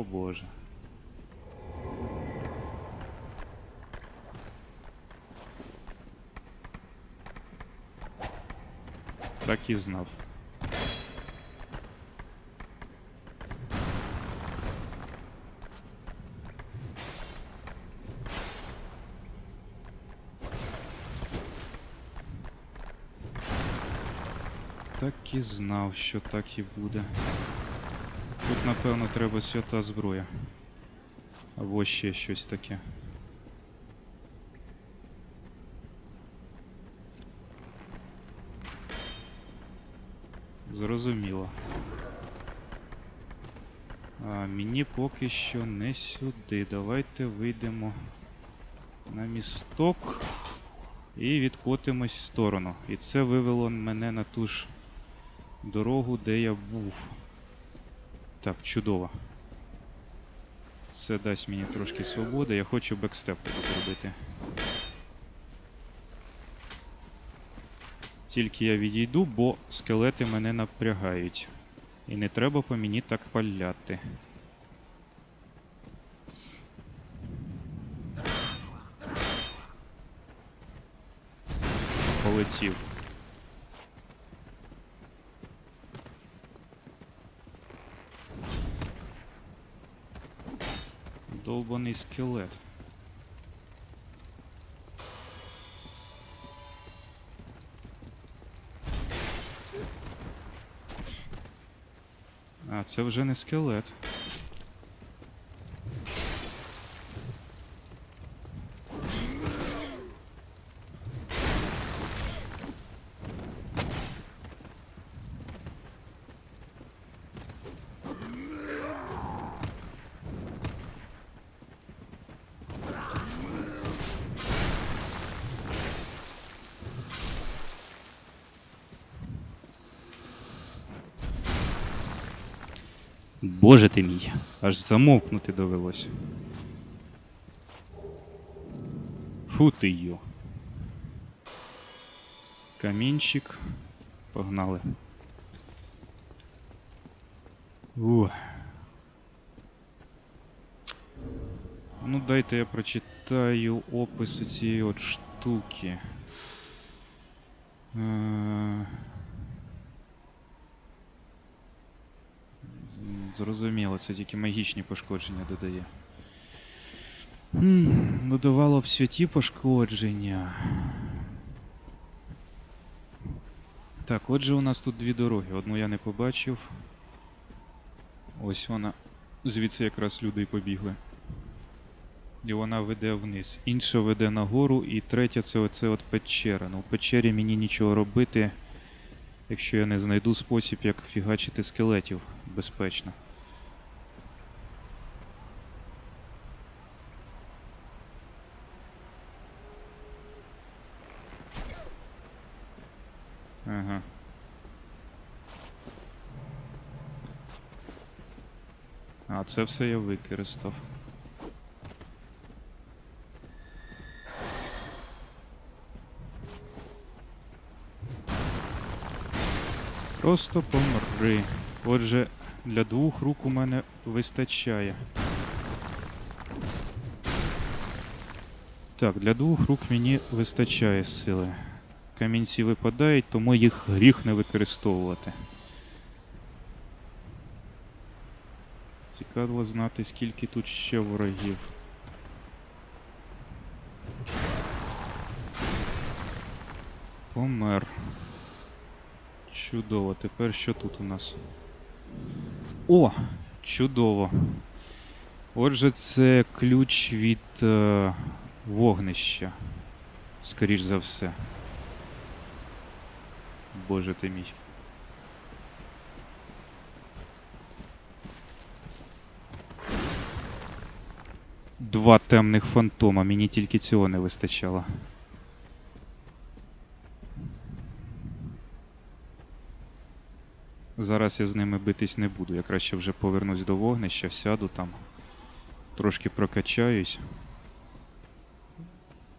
О боже. Так і знав. Так і знав, що так і буде. Тут, напевно, треба свята зброя. Або ще щось таке. Зрозуміло. А, мені поки що не сюди. Давайте вийдемо на місток і відкотимось в сторону. І це вивело мене на ту ж дорогу, де я був. Так, чудово. Це дасть мені трошки свободи. Я хочу бекстеп зробити. Тільки я відійду, бо скелети мене напрягають. І не треба по мені так паляти. Полетів. Довбаний скелет. А, це вже не скелет. Боже ти мій, аж замовкнути довелось. Фу ти йо. Камінчик. Погнали. Ух. Ну дайте я прочитаю опис цієї от штуки. Зрозуміло, це тільки магічні пошкодження додає. М, Додавало б святі пошкодження. Так, отже, у нас тут дві дороги. Одну я не побачив. Ось вона. Звідси якраз люди і побігли. І вона веде вниз. Інша веде нагору, і третя це оце от печера. Ну, в печері мені нічого робити, якщо я не знайду спосіб, як фігачити скелетів безпечно. Ага. А, це все я використав. Просто помри. Отже, для двох рук у мене вистачає. Так, для двох рук мені вистачає сили. Камінці випадають, тому їх гріх не використовувати. Цікаво знати, скільки тут ще ворогів. Помер. Чудово. Тепер що тут у нас? О! Чудово. Отже, це ключ від е, вогнища. Скоріш за все. Боже ти мій. Два темних фантома, мені тільки цього не вистачало. Зараз я з ними битись не буду. Я краще вже повернусь до вогнища, сяду там, трошки прокачаюсь.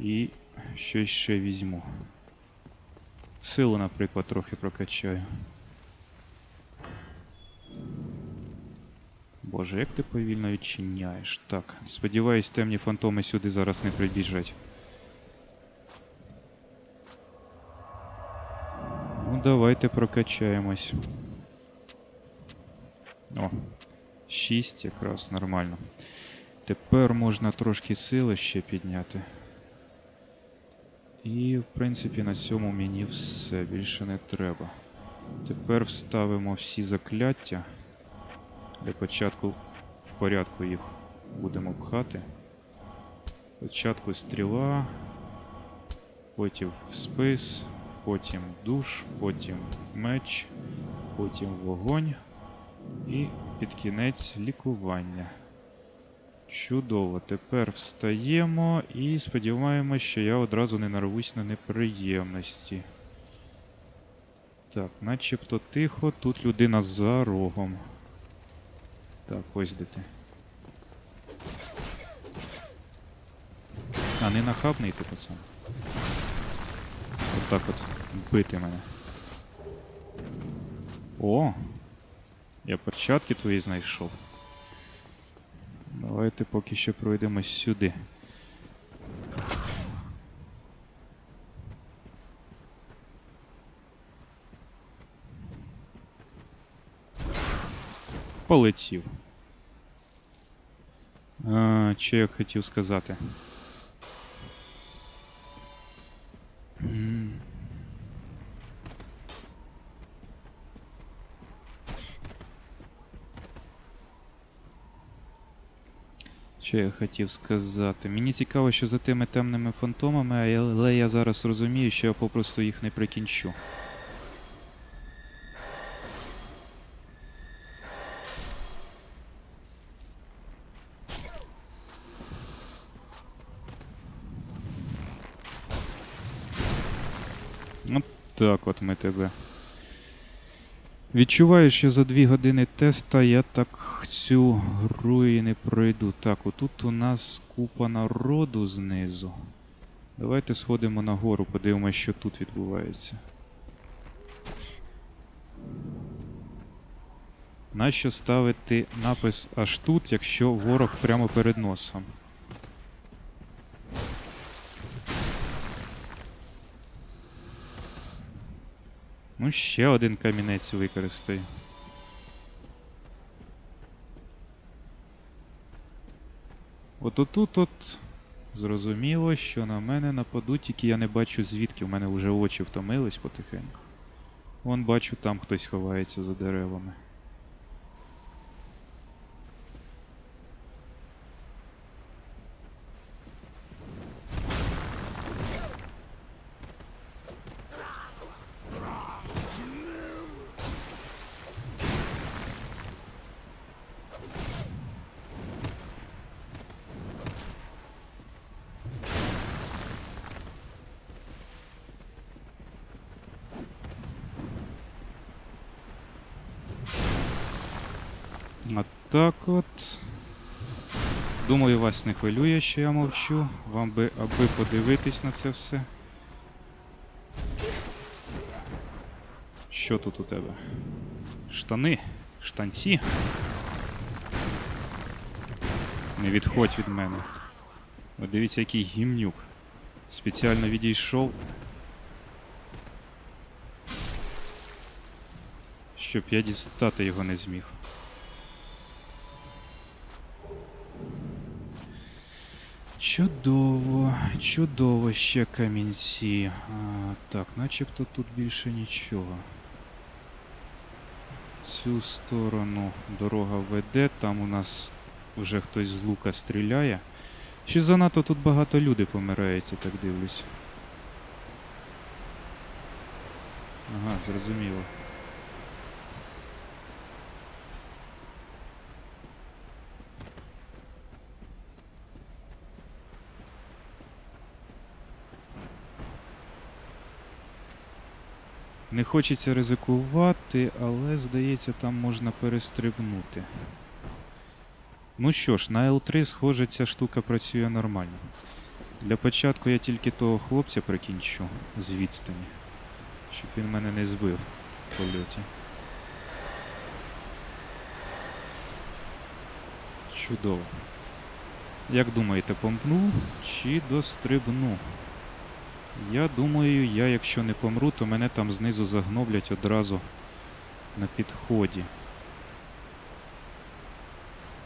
І щось ще візьму. Силу, наприклад, трохи прокачаю. Боже, як ти повільно відчиняєш. Так, сподіваюсь, темні фантоми сюди зараз не прибіжать. Ну, давайте прокачаємось. О, 6 якраз нормально. Тепер можна трошки сили ще підняти. І, в принципі, на цьому мені все більше не треба. Тепер вставимо всі закляття. Для початку в порядку їх будемо пхати. Спочатку стріла, потім спис, потім душ, потім меч, потім вогонь і під кінець лікування. Чудово, тепер встаємо і сподіваємося, що я одразу не нарвусь на неприємності. Так, начебто тихо, тут людина за рогом. Так, ось де ти. А не нахабний ти, пацан. Отак от бити мене. О! Я перчатки твої знайшов. Давайте поки що пройдемось сюди. Полетів. А, що я хотів сказати? Що я хотів сказати? Мені цікаво, що за тими темними фантомами, але я зараз розумію, що я попросту їх не прикінчу. От так от ми тебе. Відчуваю, що за дві години теста я так цю гру і не пройду. Так, отут у нас купа народу знизу. Давайте сходимо нагору, подивимося, що тут відбувається. Нащо ставити напис аж тут, якщо ворог прямо перед носом? Ну, ще один камінець використай. От отут от зрозуміло, що на мене нападуть, тільки я не бачу звідки. У мене вже очі втомились потихеньку. Вон бачу, там хтось ховається за деревами. От так от. Думаю, вас не хвилює, що я мовчу. Вам би аби подивитись на це все. Що тут у тебе? Штани? Штанці? Не відходь від мене. От дивіться, який гімнюк. Спеціально відійшов. Щоб я дістати його не зміг. Чудово, чудово ще камінці. А, так, начебто тут більше нічого. Цю сторону дорога веде, там у нас вже хтось з лука стріляє. Чи занадто тут багато людей помирають, я так дивлюсь. Ага, зрозуміло. Не хочеться ризикувати, але здається, там можна перестрибнути. Ну що ж, на L3, схоже, ця штука працює нормально. Для початку я тільки того хлопця прикінчу з відстані, щоб він мене не збив в польоті. Чудово. Як думаєте, помпну чи дострибну? Я думаю, я якщо не помру, то мене там знизу загноблять одразу на підході.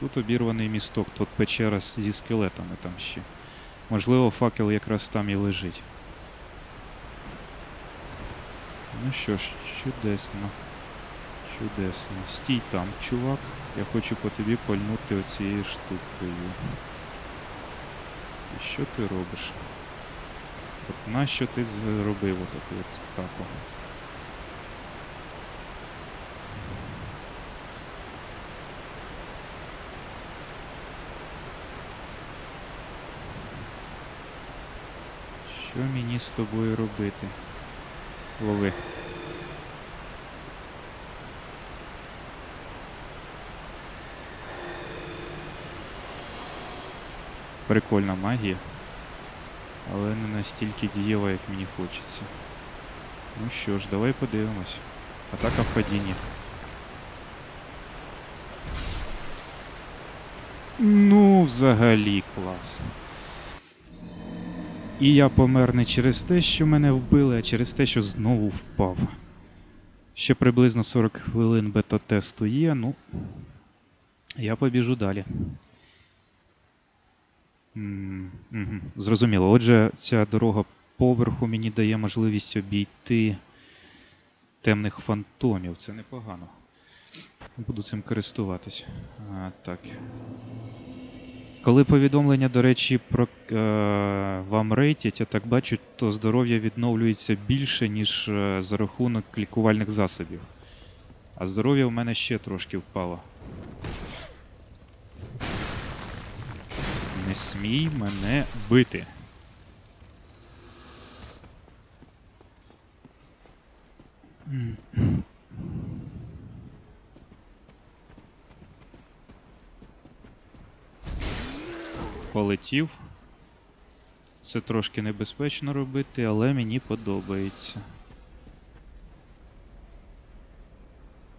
Тут обірваний місток, тут печера зі скелетами там ще. Можливо, факел якраз там і лежить. Ну що ж, чудесно. Чудесно. Стій там, чувак. Я хочу по тобі пальнути оцією штукою. І що ти робиш? От нащо ти зробив отаку от каку? Що мені з тобою робити? Лови. Прикольна магія. Але не настільки дієва, як мені хочеться. Ну що ж, давай подивимось. Атака в падінні. Ну, взагалі клас. І я помер не через те, що мене вбили, а через те, що знову впав. Ще приблизно 40 хвилин бета-тесту є, ну. Я побіжу далі. Мгм, Зрозуміло. Отже, ця дорога поверху мені дає можливість обійти темних фантомів. Це непогано. Буду цим користуватись. А, так. Коли повідомлення, до речі, про е, вам рейтять, я так бачу, то здоров'я відновлюється більше, ніж е, за рахунок лікувальних засобів. А здоров'я в мене ще трошки впало. Не смій мене бити. Полетів. Це трошки небезпечно робити, але мені подобається.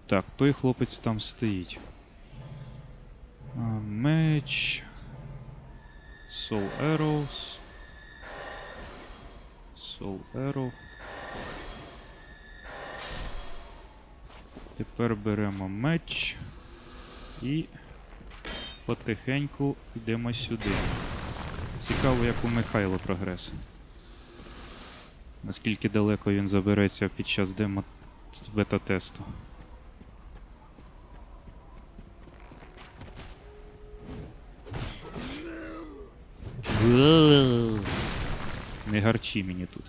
Так, той хлопець там стоїть. Меч. Soul Arrows. Soul Arrow. Тепер беремо меч і потихеньку йдемо сюди. Цікаво, як у Михайло прогрес. Наскільки далеко він забереться під час демо бета-тесту. Не гарчи мені тут.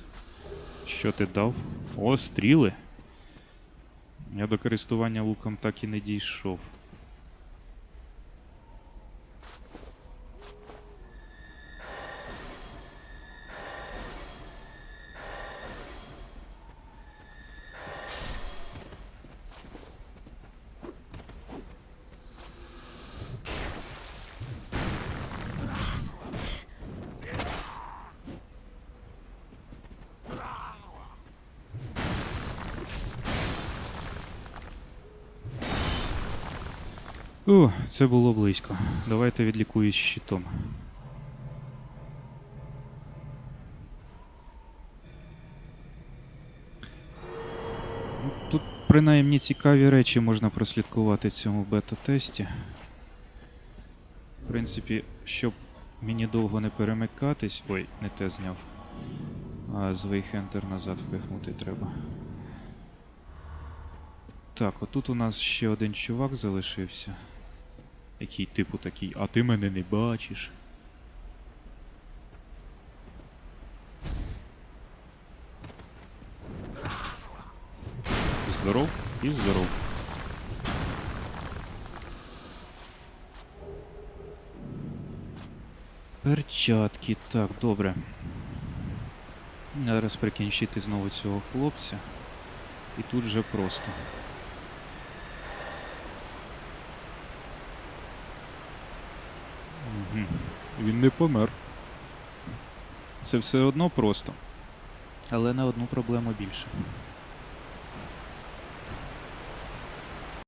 Що ти дав? О, стріли. Я до користування луком так і не дійшов. У, це було близько. Давайте відлікуюсь щитом. Ну, Тут принаймні цікаві речі можна прослідкувати в цьому бета-тесті. В принципі, щоб мені довго не перемикатись. Ой, не те зняв. А з назад впихнути треба. Так, отут у нас ще один чувак залишився. Який типу такий, а ти мене не бачиш. Здоров і здоров. Перчатки, так, добре. Зараз прикінчити знову цього хлопця. І тут же просто. Він не помер. Це все одно просто. Але на одну проблему більше.